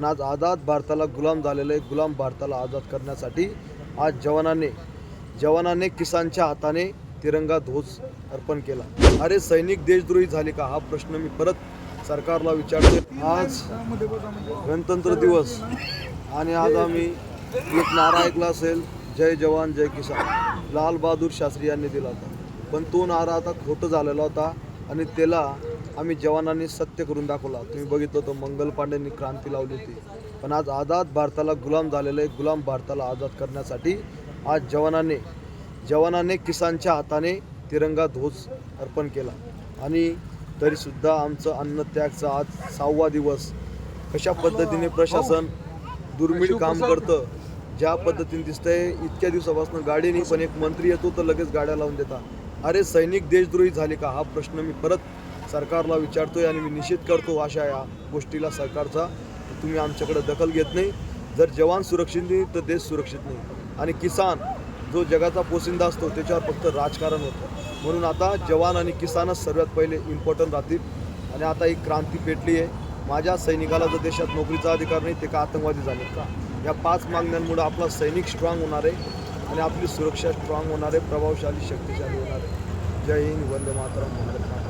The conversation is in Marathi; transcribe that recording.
पण आज आझाद भारताला गुलाम झालेलं आहे. गुलाम भारताला आझाद करण्यासाठी आज जवानाने जवानाने किसानच्या हाताने तिरंगा ध्वज अर्पण केला. अरे सैनिक देशद्रोही झाले का? हा प्रश्न मी परत सरकारला विचारते. आज गणतंत्र दिवस आणि आज आम्ही एक नारा ऐकला असेल जय जवान जय किसान. लाल बहादूर शास्त्री यांनी दिला होता. पण तो नारा आता खोटं झालेला होता आणि त्याला आम्ही जवानांनी सत्य करून दाखवला. तुम्ही बघितलं होतं मंगल पांडेंनी क्रांती लावली होती. पण आज आझाद भारताला गुलाम झालेलं आहे गुलाम भारताला आझाद करण्यासाठी आज जवानाने जवानाने किसानच्या हाताने तिरंगा ध्वज अर्पण केला. आणि तरीसुद्धा आमचं अन्नत्यागचा आज सहावा दिवस. कशा पद्धतीने प्रशासन दुर्मिळ काम करतं ज्या पद्धतीने दिसतंय इतक्या दिवसापासून गाडीने पण एक मंत्री येतो तर लगेच गाड्या लावून देतात. अरे सैनिक देशद्रोही झाले का? हा प्रश्न मी परत सरकारला विचारतोय आणि मी निषेध करतो अशा या गोष्टीला सरकारचा. तुम्ही आमच्याकडे दखल घेत नाही. जर जवान सुरक्षित नाही तर देश सुरक्षित नाही. आणि किसान जो जगाचा पोसिंदा असतो त्याच्यावर फक्त राजकारण होतं. म्हणून आता जवान आणि किसानच सर्वात पहिले इम्पॉर्टंट राहतील. आणि आता ही क्रांती पेटली आहे. माझ्या सैनिकाला जर देशात नोकरीचा अधिकार नाही ते का आतंकवादी झालेत का? या पाच मागण्यांमुळे आपला सैनिक स्ट्रॉंग होणार आहे. आणि आपली सुरक्षा स्ट्रॉंग होणार आहे. प्रभावशाली शक्तिशाली होणार आहे. जय हिंद वंदे मातरम.